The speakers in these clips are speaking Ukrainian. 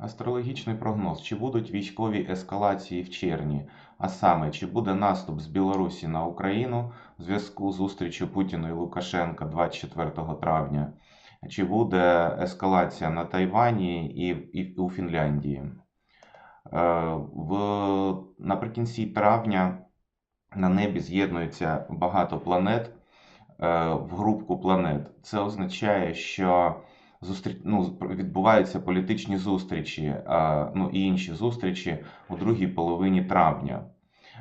Астрологічний прогноз. Чи будуть військові ескалації в червні? А саме, чи буде наступ з Білорусі на Україну в зв'язку з зустрічю Путіна і Лукашенка 24 травня? Чи буде ескалація на Тайвані і, і у Фінляндії? Е, В, наприкінці травня на небі з'єднується багато планет е, в групку планет. Це означає, що зустріч, ну, відбуваються політичні зустрічі, ну і інші зустрічі у другій половині травня.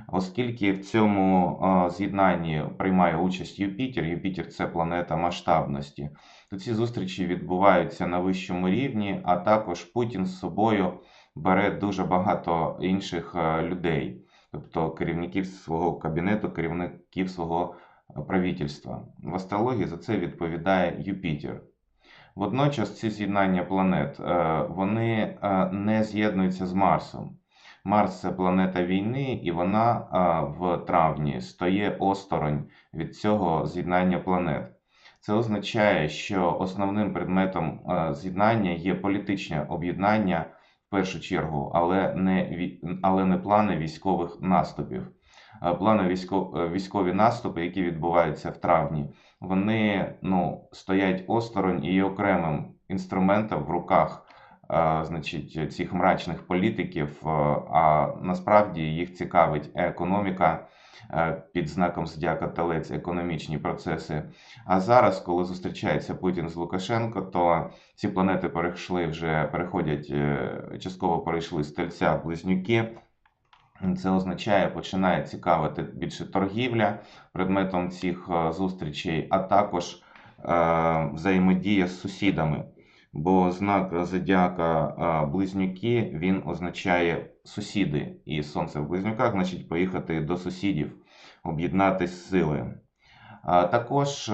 Оскільки в цьому з'єднанні приймає участь Юпітер, Юпітер це планета масштабності, то ці зустрічі відбуваються на вищому рівні, а також Путін з собою бере дуже багато інших людей, тобто керівників свого кабінету, керівників свого правительства. В астрології за це відповідає Юпітер. Водночас ці з'єднання планет е, вони е, не з'єднуються з Марсом. Марс це планета війни, і вона е, в травні стає осторонь від цього з'єднання планет. Це означає, що основним предметом з'єднання є політичне об'єднання в першу чергу, але не, але не плани військових наступів. Е, Плани е, військові наступи, які відбуваються в травні, вони ну, стоять осторонь і є окремим інструментом в руках е, значить, цих мрачних політиків, а насправді їх цікавить економіка під знаком зодіака Телець, економічні процеси. А зараз, коли зустрічається Путін з Лукашенко, то ці планети перейшли вже переходять, частково перейшли з тельця в близнюки. Це означає, починає цікавити більше торгівля предметом цих е, зустрічей, а також е, взаємодія з сусідами. Бо знак зодіака е, близнюки він означає сусіди. І сонце в близнюках значить поїхати до сусідів, об'єднати сили. А також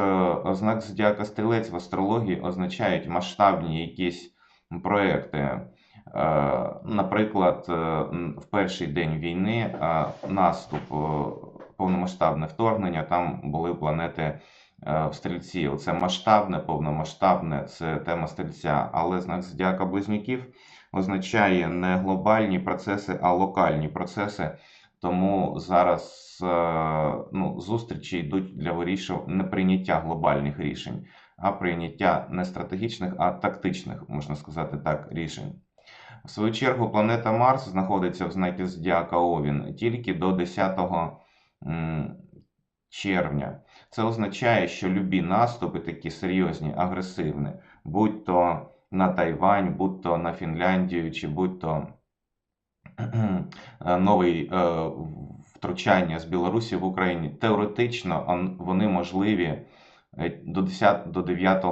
знак зодіака стрілець в астрології означають масштабні якісь проекти. Е, Наприклад, е, в перший день війни е, наступ, повномасштабне вторгнення, там були планети в стрільці. Оце масштабне, повномасштабне це тема стрільця. Але знак зодіака близнюків означає не глобальні процеси, а локальні процеси. Тому зараз ну, зустрічі йдуть для вирішення не прийняття глобальних рішень, а прийняття не стратегічних, а тактичних, можна сказати так, рішень. В свою чергу, планета Марс знаходиться в знакі Зодіака Овін тільки до 10 червня. Це означає, що любі наступи, такі серйозні, агресивні, будь то на Тайвань, будь то на Фінляндію, чи будь то е, новий е, втручання з Білорусі в Україні, теоретично вони можливі е, до 10 до 9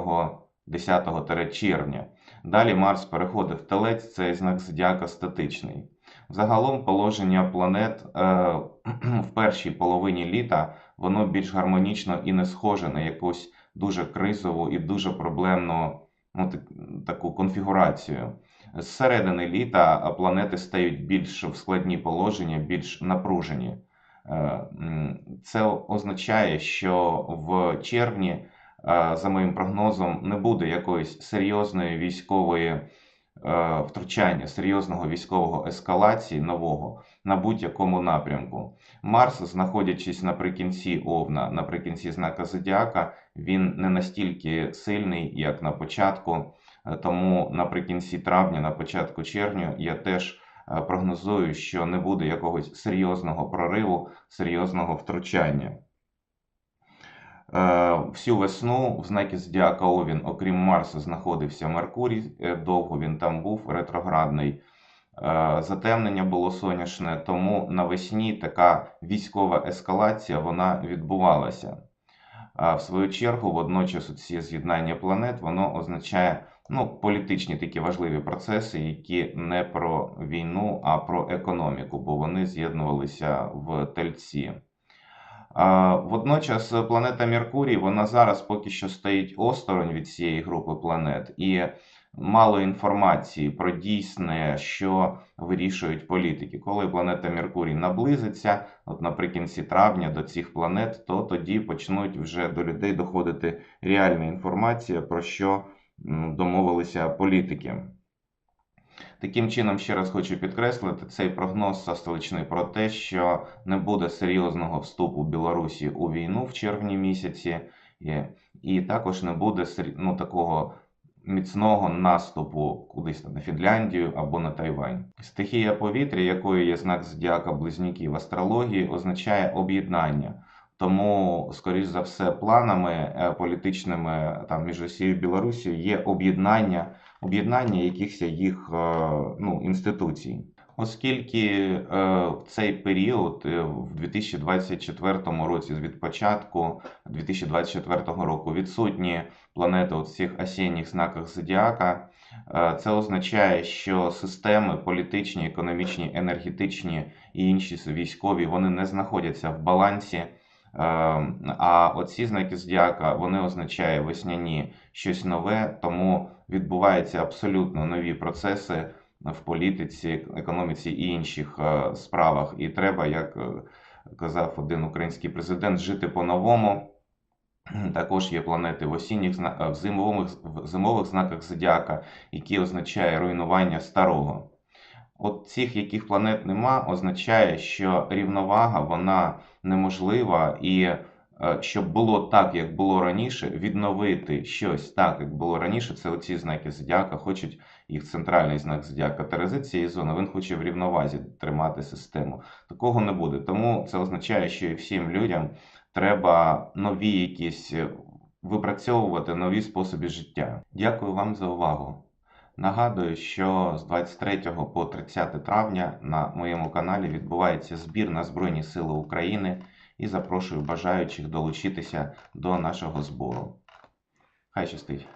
10 червня. Далі Марс переходить в Телець, цей знак зодіака статичний. Загалом положення планет е, в першій половині літа воно більш гармонічно і не схоже на якусь дуже кризову і дуже проблемну ну, так- таку конфігурацію. З середини літа планети стають більш в складні положення, більш напружені. Е, Це означає, що в червні, за моїм прогнозом, не буде якоїсь серйозної військової е, втручання, серйозного військового ескалації нового на будь-якому напрямку. Марс, знаходячись наприкінці Овна, наприкінці знака Зодіака, він не настільки сильний, як на початку. Е, Тому наприкінці травня, на початку червня, я теж е, прогнозую, що не буде якогось серйозного прориву, серйозного втручання. Е, Всю весну в знакі Зодіака Овін, окрім Марса, знаходився Меркурій. Е, Довго він там був ретроградний. Е, Затемнення було сонячне, тому навесні така військова ескалація вона відбувалася. В свою чергу, водночас, ці з'єднання планет воно означає ну, політичні такі важливі процеси, які не про війну, а про економіку, бо вони з'єднувалися в тельці. Водночас планета Меркурій, вона зараз поки що стоїть осторонь від цієї групи планет, і мало інформації про дійсне, що вирішують політики. Коли планета Меркурій наблизиться, от наприкінці травня до цих планет, то тоді почнуть вже до людей доходити реальна інформація, про що домовилися політики. Таким чином, ще раз хочу підкреслити, цей прогноз остаточний про те, що не буде серйозного вступу Білорусі у війну в червні місяці, і, також не буде ну, такого міцного наступу кудись там на Фінляндію або на Тайвань. Стихія повітря, якою є знак зодіака близнюків астрології, означає об'єднання. Тому, скоріш за все, планами е, політичними там між Росією і Білорусією є об'єднання, об'єднання якихось їх е, ну, інституцій. Оскільки е, в цей період, в 2024 році, від початку 2024 року, відсутні планети у всіх осінніх знаках зодіака, це означає, що системи політичні, економічні, енергетичні і інші військові вони не знаходяться в балансі. Е, А оці знаки зодіака вони означає весняні щось нове, тому відбуваються абсолютно нові процеси в політиці, економіці і інших е, справах. І треба, як е, казав один український президент, жити по-новому. Також є планети в осінніх е, в зимових, в зимових знаках зодіака, які означає руйнування старого. От цих, яких планет нема, означає, що рівновага вона неможлива, і е, щоб було так, як було раніше, відновити щось так, як було раніше, це оці знаки зодіака, хочуть їх центральний знак зодіака Терези цієї зони, він хоче в рівновазі тримати систему. Такого не буде. Тому це означає, що і всім людям треба нові якісь е, випрацьовувати нові способи життя. Дякую вам за увагу. Нагадую, що з 23 по 30 травня на моєму каналі відбувається збір на Збройні Сили України і запрошую бажаючих долучитися до нашого збору. Хай щастить!